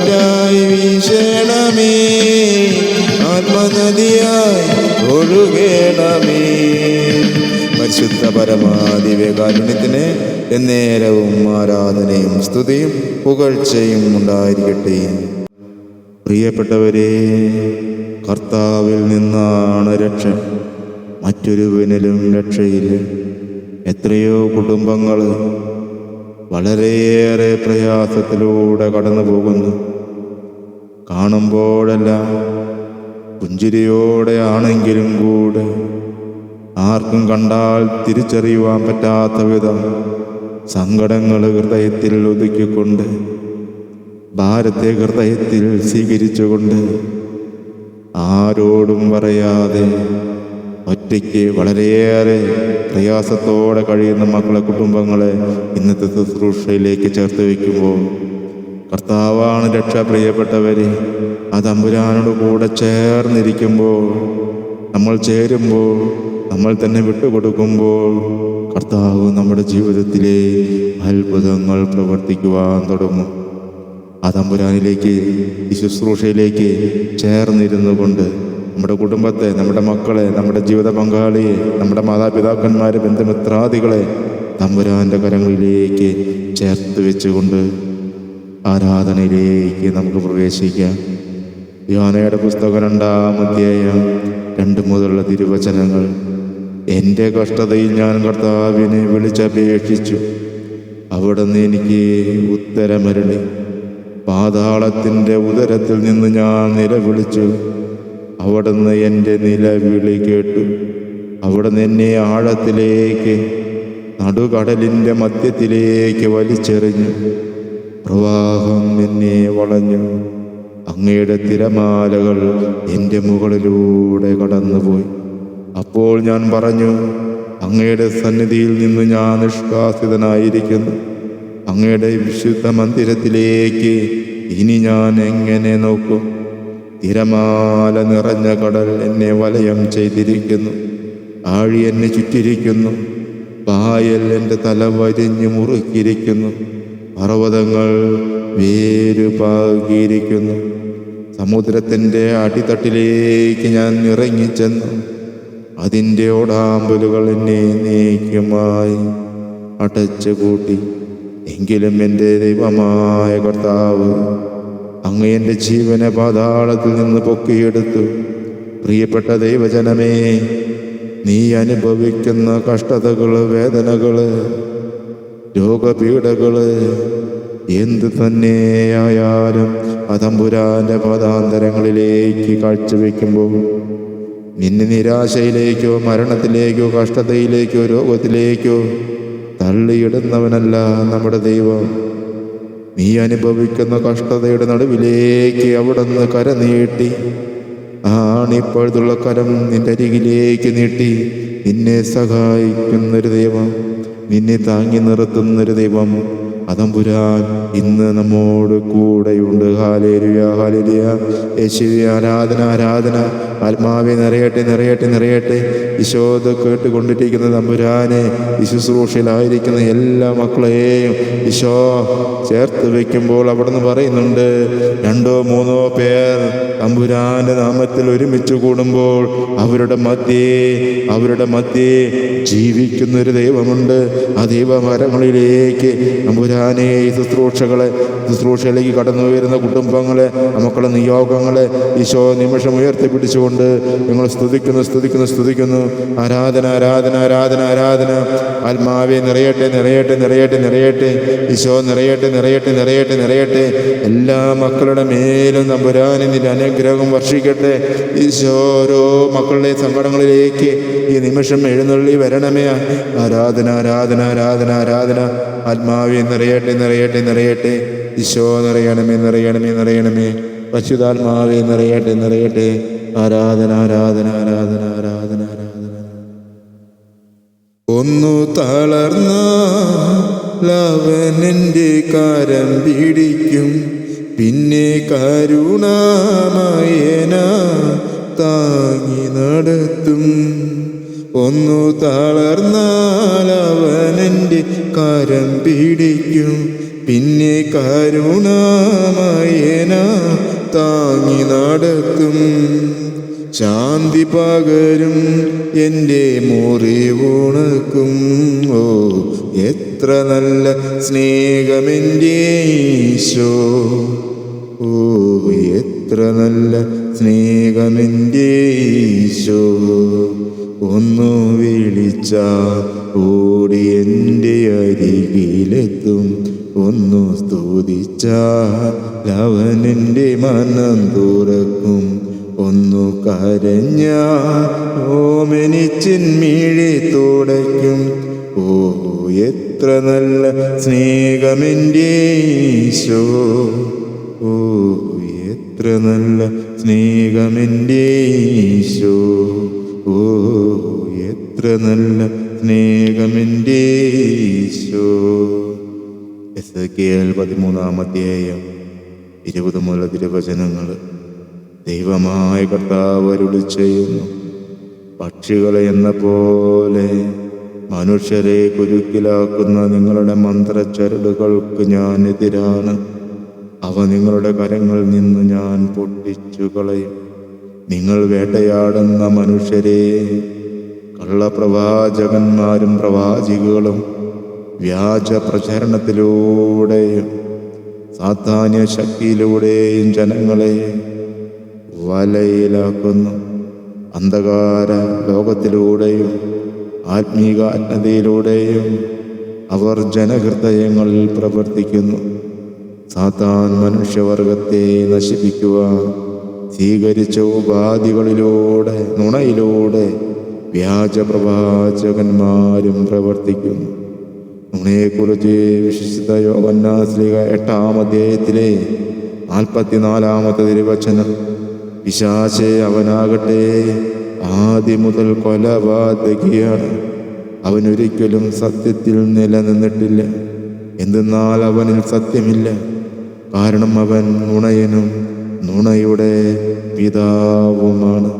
കാറ്റായി വീശണമേ. ആത്മനദിയായി ഒഴുകണമേ. പരിശുദ്ധ പരമാദിവ്യകാരുണ്യത്തിന് എന്നേരവും ആരാധനയും സ്തുതിയും പുകഴ്ചയും ഉണ്ടായിരിക്കട്ടെ. പ്രിയപ്പെട്ടവരെ കർത്താവിൽ നിന്നാണ് രക്ഷ. മറ്റൊരുവിനിലും രക്ഷയില്ല. എത്രയോ കുടുംബങ്ങൾ വളരെയേറെ പ്രയാസത്തിലൂടെ കടന്നു പോകുന്നു കാണുമ്പോഴെല്ലാം പുഞ്ചിരിയോടെ ആണെങ്കിലും കൂടെ ആർക്കും കണ്ടാൽ തിരിച്ചറിയുവാൻ പറ്റാത്ത വിധം സങ്കടങ്ങൾ ഹൃദയത്തിൽ ഒതുക്കിക്കൊണ്ട് ഭാരത്തെ ഹൃദയത്തിൽ സ്വീകരിച്ചുകൊണ്ട് ആരോടും പറയാതെ ഒറ്റയ്ക്ക് വളരെയേറെ പ്രയാസത്തോടെ കഴിയുന്ന മക്കളെ കുടുംബങ്ങളെ ഇന്നത്തെ ശുശ്രൂഷയിലേക്ക് ചേർത്ത് വയ്ക്കുമ്പോൾ കർത്താവാണ് രക്ഷ പ്രിയപ്പെട്ടവർ ആ തമ്പുരാനോട് കൂടെ ചേർന്നിരിക്കുമ്പോൾ നമ്മൾ ചേരുമ്പോൾ നമ്മൾ തന്നെ വിട്ടുകൊടുക്കുമ്പോൾ കർത്താവ് നമ്മുടെ ജീവിതത്തിലെ അത്ഭുതങ്ങൾ പ്രവർത്തിക്കുവാൻ തുടങ്ങും. ആ തമ്പുരാനിലേക്ക് ഈ ശുശ്രൂഷയിലേക്ക് ചേർന്നിരുന്നു കൊണ്ട് നമ്മുടെ കുടുംബത്തെ നമ്മുടെ മക്കളെ നമ്മുടെ ജീവിത പങ്കാളിയെ നമ്മുടെ മാതാപിതാക്കന്മാരെ ബന്ധുമിത്രാദികളെ തമ്പുരാന്റെ കരങ്ങളിലേക്ക് ചേർത്ത് വെച്ചുകൊണ്ട് ആരാധനയിലേക്ക് നമുക്ക് പ്രവേശിക്കാം. യോനയുടെ പുസ്തകം രണ്ടാം അധ്യായം രണ്ട് മുതലുള്ള തിരുവചനങ്ങൾ. എന്റെ കഷ്ടതയിൽ ഞാൻ കർത്താവിനെ വിളിച്ചപേക്ഷിച്ചു. അവിടുന്ന് എനിക്ക് ഉത്തരമരുളി. പാതാളത്തിന്റെ ഉദരത്തിൽ നിന്ന് ഞാൻ നിലവിളിച്ചു. അവിടുന്ന് എന്റെ നിലവിളി കേട്ടു. അവിടുന്ന് എന്നെ ആഴത്തിലേക്ക് നടുകടലിന്റെ മധ്യത്തിലേക്ക് വലിച്ചെറിഞ്ഞു. പ്രവാഹം എന്നെ വളഞ്ഞു. അങ്ങയുടെ തിരമാലകൾ എന്റെ മുകളിലൂടെ കടന്നുപോയി. അപ്പോൾ ഞാൻ പറഞ്ഞു അങ്ങയുടെ സന്നിധിയിൽ നിന്ന് ഞാൻ നിഷ്കാസിതനായിരിക്കുന്നു. അങ്ങയുടെ വിശുദ്ധ മന്ദിരത്തിലേക്ക് ഇനി ഞാൻ എങ്ങനെ നോക്കും? തിരമാല നിറഞ്ഞ കടൽ എന്നെ വലയം ചെയ്തിരിക്കുന്നു. ആഴി എന്നെ ചുറ്റിരിക്കുന്നു. പായൽ എന്റെ തല വരിഞ്ഞു മുറുക്കിയിരിക്കുന്നു. പർവതങ്ങൾ വേരുപാകിയിരിക്കുന്നു സമുദ്രത്തിന്റെ അടിത്തട്ടിലേക്ക് ഞാൻ ഇറങ്ങിച്ചെന്നു. അതിന്റെ ഓടാമ്പലുകൾ എന്നെ നീക്കുമായി അടച്ചു കൂട്ടി എങ്കിലും എന്റെ ദൈവമായ കർത്താവ് അങ്ങ് എന്റെ ജീവനെ പാതാളത്തിൽ നിന്ന് പൊക്കിയെടുത്തു. പ്രിയപ്പെട്ട ദൈവജനമേ നീ അനുഭവിക്കുന്ന കഷ്ടതകൾ വേദനകൾ രോഗപീഠകൾ എന്ത് തന്നെയായാലും അതമ്പുരാന്റെ പദാന്തരങ്ങളിലേക്ക് കാഴ്ചവെക്കുമ്പോൾ നിന്നെ നിരാശയിലേക്കോ മരണത്തിലേക്കോ കഷ്ടതയിലേക്കോ രോഗത്തിലേക്കോ തള്ളിയിടുന്നവനല്ല നമ്മുടെ ദൈവം. നീ അനുഭവിക്കുന്ന കഷ്ടതയുടെ നടുവിലേക്ക് അവിടുന്ന് കരനീട്ടി ആണിപ്പോഴത്തുള്ള കരം നിന്റെ അരികിലേക്ക് നീട്ടി. നിന്നെ സഹായിക്കുന്നൊരു ദൈവം നിന്നെ താങ്ങി നിർത്തുന്നൊരു ദൈവം അതമ്പുരാൻ ഇന്ന് നമ്മോട് കൂടെയുണ്ട്. യേശുവെ ആരാധന ആരാധന. ആത്മാവെ നിറയട്ടെ നിറയട്ടെ നിറയട്ടെ. ഈശോത് കേട്ടുകൊണ്ടിരിക്കുന്ന തമ്പുരാനെ ശുശ്രൂഷയിലായിരിക്കുന്ന എല്ലാ മക്കളെയും ഈശോ ചേർത്ത് വെക്കുമ്പോൾ അവിടുന്ന് പറയുന്നുണ്ട് രണ്ടോ മൂന്നോ പേർ തമ്പുരാന്റെ നാമത്തിൽ ഒരുമിച്ച് കൂടുമ്പോൾ അവരുടെ മധ്യേ അവരുടെ മധ്യേ ജീവിക്കുന്നൊരു ദൈവമുണ്ട്. ആ ദൈവമരങ്ങളിലേക്ക് തമ്പുരാൻ തമ്പുരാനെ ഈ ശുശ്രൂഷകളെ ശുശ്രൂഷയിലേക്ക് കടന്നു വരുന്ന കുടുംബങ്ങളെ മക്കളുടെ നിയോഗങ്ങളെ ഈശോ നിമിഷം ഉയർത്തിപ്പിടിച്ചുകൊണ്ട് ഞങ്ങൾ സ്തുതിക്കുന്നു സ്തുതിക്കുന്നു സ്തുതിക്കുന്നു. ആരാധന ആരാധന ആരാധന ആരാധന. ആത്മാവെ നിറയട്ടെ നിറയട്ടെ നിറയട്ടെ നിറയട്ടെ. ഈശോ നിറയട്ടെ നിറയട്ടെ നിറയട്ടെ നിറയട്ടെ. എല്ലാ മക്കളുടെ മേലും തമ്പുരാൻ നിന്റെ അനുഗ്രഹം വർഷിക്കട്ടെ. ഈശോ ഓരോ മക്കളുടെ സങ്കടങ്ങളിലേക്ക് ഈ നിമിഷം എഴുന്നള്ളി വരണമേ. ആരാധന ആരാധന ആരാധന ആരാധന. ആത്മാവെ നിറയട്ടെ നിറയട്ടെ നിറയട്ടെ. ഈശോ നിറയണമേ നിറയണമേ നിറയണമേ. പശുതാത്മാവെ നിറയട്ടെ നിറയട്ടെ. ആരാധന ആരാധന ആരാധന ആരാധന ആരാധന. ഒന്നു തളർന്ന ലവനന്റെ കാരം പിടിക്കും. പിന്നെ കരുണാമയന താങ്ങി നടത്തും. ഒന്നു തളർന്നാൽ അവനെന്റെ കരം പിടിക്കും. പിന്നെ കരുണാമയന താങ്ങി നടക്കും. ശാന്തി പകരും എന്റെ മുറിവുണക്കും ഓ എത്ര നല്ല സ്നേഹമെന്റെ ഈശോ. ഓ എത്ര നല്ല സ്നേഹമെന്റെ ഈശോ. ഒന്നു വിളിച്ച ഓടി എന്റെ അരികിലെത്തും. ഒന്നു സ്തുതിച്ചാൽ എന്റെ മനം തുറക്കും. ഒന്നു കരഞ്ഞ ഓമനിച്ചിന്മീഴി തുടയ്ക്കും. ഓ എത്ര നല്ല സ്നേഹമെന്റെ ഈശോ. ഓ എത്ര നല്ല സ്നേഹമെന്റെ ഈശോ. ഓ എത്ര നല്ല സ്നേഹമെന്റെ എസ് കെ എൽ പതിമൂന്നാം അധ്യായം ഇരുപത് മുതൽ തിരുവചനങ്ങൾ ദൈവമായ കർത്താവ് അരുളി ചെയ്യുന്നു പക്ഷികളെ എന്ന പോലെ മനുഷ്യരെ കുരുക്കിലാക്കുന്ന നിങ്ങളുടെ മന്ത്രച്ചരടുകൾക്ക് ഞാൻ എതിരാണ് അവ നിങ്ങളുടെ കരങ്ങളിൽ നിന്ന് ഞാൻ പൊട്ടിച്ചു കളയും നിങ്ങൾ വേട്ടയാടുന്ന മനുഷ്യരെ കള്ളപ്രവാചകന്മാരും പ്രവാചികളും വ്യാജ പ്രചരണത്തിലൂടെയും സാധാന്യ ശക്തിയിലൂടെയും ജനങ്ങളെ വലയിലാക്കുന്നു. അന്ധകാര ലോകത്തിലൂടെയും ആത്മീക അജ്ഞതയിലൂടെയും അവർ ജനഹൃദയങ്ങളിൽ പ്രവർത്തിക്കുന്നു. സാത്താൻ മനുഷ്യവർഗത്തെ നശിപ്പിക്കുവാൻ സ്വീകരിച്ച ഉപാധികളിലൂടെ നുണയിലൂടെ വ്യാജ പ്രവാചകന്മാരും പ്രവർത്തിക്കുന്നു. നുണയെക്കുറിച്ച് വിശിഷ്ട യോഗന്നാസ്ലിക എട്ടാം അധ്യായത്തിലെ നാൽപ്പത്തിനാലാമത്തെ തിരുവചനം. പിശാശെ അവനാകട്ടെ ആദ്യം മുതൽ കൊലപാതകിയാണ്. അവനൊരിക്കലും സത്യത്തിൽ നിലനിന്നിട്ടില്ല. എന്തെന്നാൽ അവനിൽ സത്യമില്ല. കാരണം അവൻ നുണയനും നുണയുടെ പിതാവുമാണ്.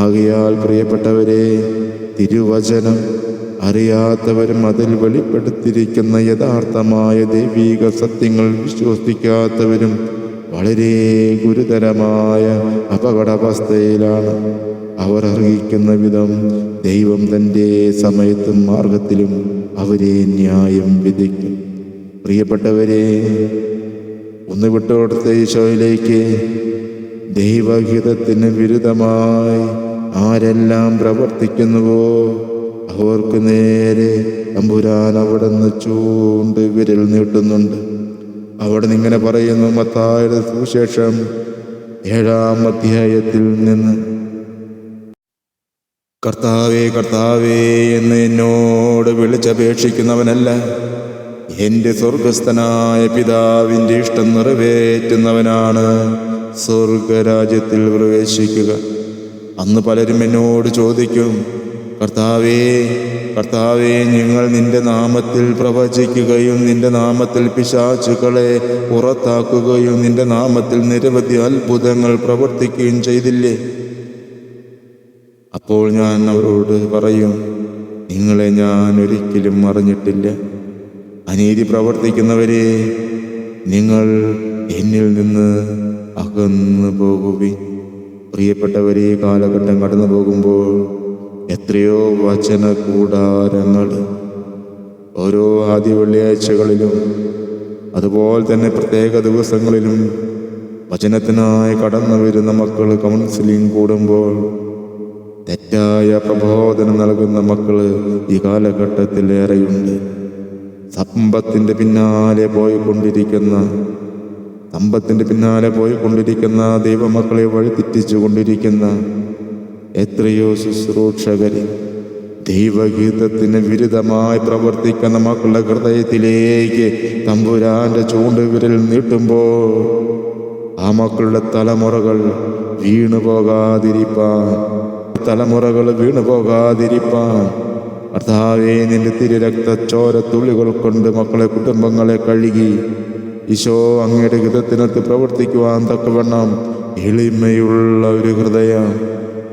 ആകയാൽ പ്രിയപ്പെട്ടവരെ തിരുവചനം അറിയാത്തവരും അതിൽ വെളിപ്പെടുത്തിയിരിക്കുന്ന യഥാർത്ഥമായ ദൈവീക സത്യങ്ങൾ വിശ്വസിക്കാത്തവരും വളരെ ഗുരുതരമായ അപകടാവസ്ഥയിലാണ്. അവർ അർഹിക്കുന്ന വിധം ദൈവം തന്റെ സമയത്തും മാർഗത്തിലും അവരെ ന്യായം വിധിക്കും. പ്രിയപ്പെട്ടവരെ ഒന്ന് വിട്ടോടത്തെ ഈശോയിലേക്ക് ദൈവഹിതത്തിന് വിരുദ്ധമായി ആരെല്ലാം പ്രവർത്തിക്കുന്നുവോ അവർക്ക് നേരെ അമ്പുരാൻ അവിടെ നിന്ന് ചൂണ്ട് വിരൽ നീട്ടുന്നുണ്ട്. അവിടെ നിന്ന് ഇങ്ങനെ പറയുന്നു മത്തായുടെ സുശേഷം ഏഴാം അധ്യായത്തിൽ നിന്ന്. കർത്താവേ കർത്താവേ എന്ന് എന്നോട് വിളിച്ചപേക്ഷിക്കുന്നവനല്ല. എന്റെ സ്വർഗസ്ഥനായ പിതാവിന്റെ ഇഷ്ടം നിറവേറ്റുന്നവനാണ് സ്വർഗരാജ്യത്തിൽ പ്രവേശിക്കുക. അന്ന് പലരും എന്നോട് ചോദിക്കും കർത്താവേ കർത്താവേ ഞങ്ങൾ നിന്റെ നാമത്തിൽ പ്രവചിക്കുകയും നിന്റെ നാമത്തിൽ പിശാചുകളെ പുറത്താക്കുകയും നിന്റെ നാമത്തിൽ നിരവധി അത്ഭുതങ്ങൾ പ്രവർത്തിക്കുകയും ചെയ്തില്ലേ? അപ്പോൾ ഞാൻ അവരോട് പറയും നിങ്ങളെ ഞാൻ ഒരിക്കലും അറിഞ്ഞിട്ടില്ല അനീതി പ്രവർത്തിക്കുന്നവരെ നിങ്ങൾ എന്നിൽ നിന്ന് അകന്നു പോകുവി പ്രിയപ്പെട്ടവരെ കാലഘട്ടം കടന്നു പോകുമ്പോൾ എത്രയോ വചന കൂടാരങ്ങൾ ഓരോ ആദ്യ വെള്ളിയാഴ്ചകളിലും അതുപോലെ തന്നെ പ്രത്യേക ദിവസങ്ങളിലും വചനത്തിനായി കടന്നു വരുന്ന മക്കൾ കൗൺസിലിംഗ് കൂടുമ്പോൾ തെറ്റായ പ്രബോധനം നൽകുന്ന മക്കൾ ഈ കാലഘട്ടത്തിലേറെയുണ്ട്. സമ്പത്തിന്റെ പിന്നാലെ പോയിക്കൊണ്ടിരിക്കുന്ന സമ്പത്തിന്റെ പിന്നാലെ പോയിക്കൊണ്ടിരിക്കുന്ന ദൈവമക്കളെ വഴിതെറ്റിച്ചു കൊണ്ടിരിക്കുന്ന എത്രയോ ശുശ്രൂഷകർ ദൈവഗീതത്തിന് വിരുദ്ധമായി പ്രവർത്തിക്കുന്ന മക്കളുടെ ഹൃദയത്തിലേക്ക് തമ്പുരാന്റെ ചൂണ്ടുവിരൽ നീട്ടുമ്പോൾ ആ മക്കളുടെ തലമുറകൾ വീണു പോകാതിരിപ്പാൻ തലമുറകൾ വീണു പോകാതിരിപ്പാൻ. കർത്താവേ നിന്റെ തിരു രക്തച്ചോര തുള്ളികൾ കൊണ്ട് മക്കളെ കുടുംബങ്ങളെ കഴുകി ഈശോ അങ്ങയുടെ ഹിതത്തിനകത്ത് പ്രവർത്തിക്കുവാൻ തക്കവണ്ണം എളിമയുള്ള ഒരു ഹൃദയം.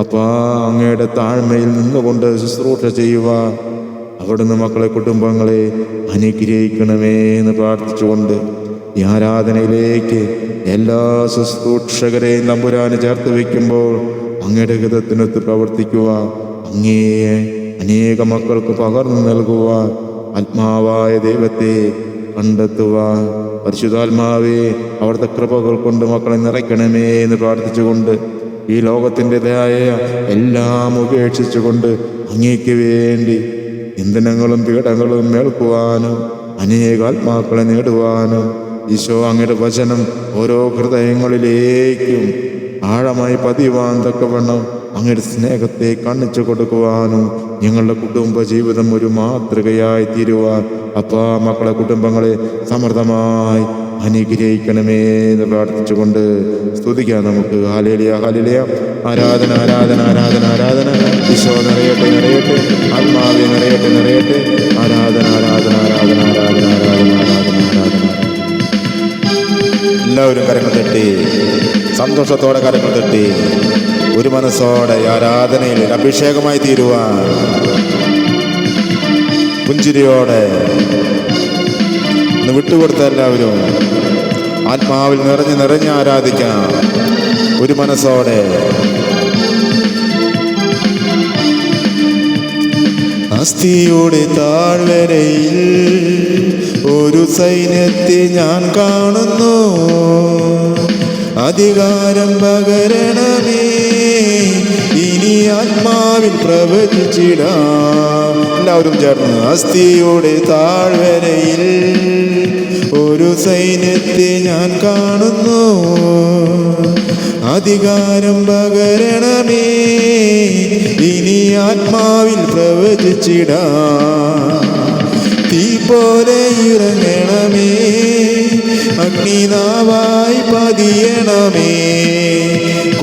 അപ്പാ അങ്ങയുടെ താഴ്മയിൽ നിന്നുകൊണ്ട് ശുശ്രൂഷ ചെയ്യുക അവിടുന്ന് മക്കളെ കുടുംബങ്ങളെ അനുഗ്രഹിക്കണമേ എന്ന് പ്രാർത്ഥിച്ചുകൊണ്ട് ഈ ആരാധനയിലേക്ക് എല്ലാ ശുശ്രൂഷകരെയും നമ്പുരാന് ചേർത്ത് വയ്ക്കുമ്പോൾ അങ്ങയുടെ ഹിതത്തിനൊത്ത് പ്രവർത്തിക്കുക അങ്ങയെ അനേക മക്കൾക്ക് പകർന്നു നൽകുവാൻ ആത്മാവായ ദൈവത്തെ കണ്ടെത്തുവാൻ പരിശുദ്ധാത്മാവേ അവിടുത്തെ കൃപകൾ കൊണ്ട് മക്കളെ നിറയ്ക്കണമേ എന്ന് പ്രാർത്ഥിച്ചുകൊണ്ട് ഈ ലോകത്തിന്റെതായ എല്ലാം ഉപേക്ഷിച്ചുകൊണ്ട് അങ്ങേക്ക് വേണ്ടി ഇന്ധനങ്ങളും പീഠങ്ങളും അനേക ആത്മാക്കളെ നേടുവാനും ഈശോ അങ്ങയുടെ വചനം ഓരോ ഹൃദയങ്ങളിലേക്കും ആഴമായി പതിവാൻ തക്കവണ്ണം അങ്ങയുടെ സ്നേഹത്തെ കാണിച്ചു കൊടുക്കുവാനും ഞങ്ങളുടെ കുടുംബ ജീവിതം ഒരു മാതൃകയായി തീരുവാൻ അപ്പാ മക്കളെ കുടുംബങ്ങളെ സമൃദ്ധമായി അനുഗ്രഹിക്കണമേ എന്ന് പ്രാർത്ഥിച്ചുകൊണ്ട് സ്തുതിക്കാം നമുക്ക്. ഹാലേലിയ ഹാലിലിയ ആരാധന ആരാധന ആരാധന ആരാധന. ഈശോ നിറയട്ടെ നിറയട്ടെ. ആത്മാവി നിറയട്ടെ നിറയട്ടെ. ആരാധന ആരാധന ആരാധന ആരാധന ആരാധന ആരാധന ആരാധന. എല്ലാവരും കരങ്ങൾ തട്ടി. സന്തോഷത്തോടെ കരങ്ങൾ തട്ടി. ഒരു മനസ്സോടെ ആരാധനയിൽ അഭിഷേകമായി തീരുവാൻ. പുഞ്ചിരിയോടെ ഒന്ന് വിട്ടുകൊടുത്ത എല്ലാവരും ആത്മാവിൽ നിറഞ്ഞ് നിറഞ്ഞ് ആരാധിക്കാം ഒരു മനസ്സോടെ. അസ്ഥിയുടെ താഴ്വരയിൽ ഒരു സൈന്യത്തെ ഞാൻ കാണുന്നു. അധികാരം പകരണമേ ആത്മാവിൽ പ്രവചിച്ചിടാം. എല്ലാവരും ചേർന്ന് അസ്ഥിയുടെ താഴ്വരയിൽ ഒരു സൈന്യത്തെ ഞാൻ കാണുന്നു. അധികാരം പകരണമേ ഇനി ആത്മാവിൽ പ്രവചിച്ചിടാം. തീ പോലെ ഇറങ്ങണമേ അഗ്നിനാവായി പതിയണമേ.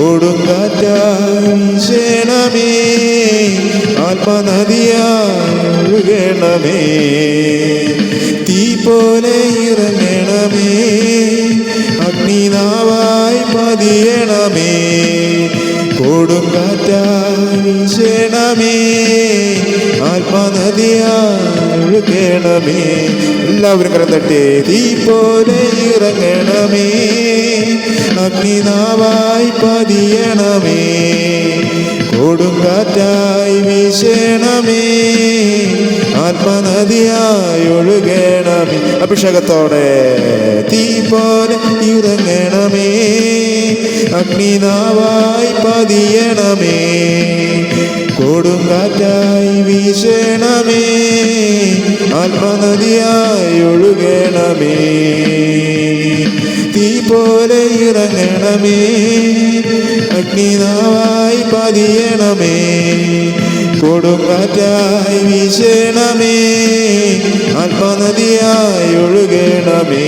കൊടുങ്കാറ്റായി വീശണമേ ആത്മനദിയായി ഒഴുകണമേ തീ പോലെ ഇറങ്ങണമേ അഗ്നിനാവായി പതിയണമേ. കൊടുങ്കാറ്റായി വീശണമേ ആത്മനദിയായി ഒഴുകണമേ എല്ലാവരും കരം തട്ടി തീ പോലെ ഇറങ്ങണമേ. അഗ്നിനാവായി പതിയണമേ. കൊടുങ്കാറ്റായി വീശണമേ. ആത്മനദിയായി ഒഴുകണമേ അഭിഷേകത്തോടെ തീ പോലെ ഇറങ്ങണമേ. അഗ്നിനാവായി പതിയണമേ. കൊടുങ്കാറ്റായി വീശണമേ. ആത്മനദിയായി ഒഴുകണമേ തീ പോലെ ഇറങ്ങണമേ. അഗ്നിനാവായി പതിയണമേ. കൊടുങ്കാറ്റായി വീശണമേ. ആത്മനദിയായി ഒഴുകണമേ.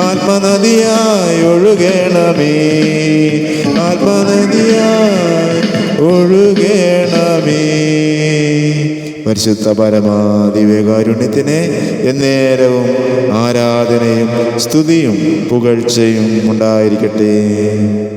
ആത്മനദിയായി ഒഴുകണമേ. ആത്മനദിയായി ഒഴുകണമേ. പരിശുദ്ധ പരമാദിവ്യകാരുണ്യത്തിന് എന്നേരവും ആരാധനയും സ്തുതിയും പുകഴ്ചയും ഉണ്ടായിരിക്കട്ടെ.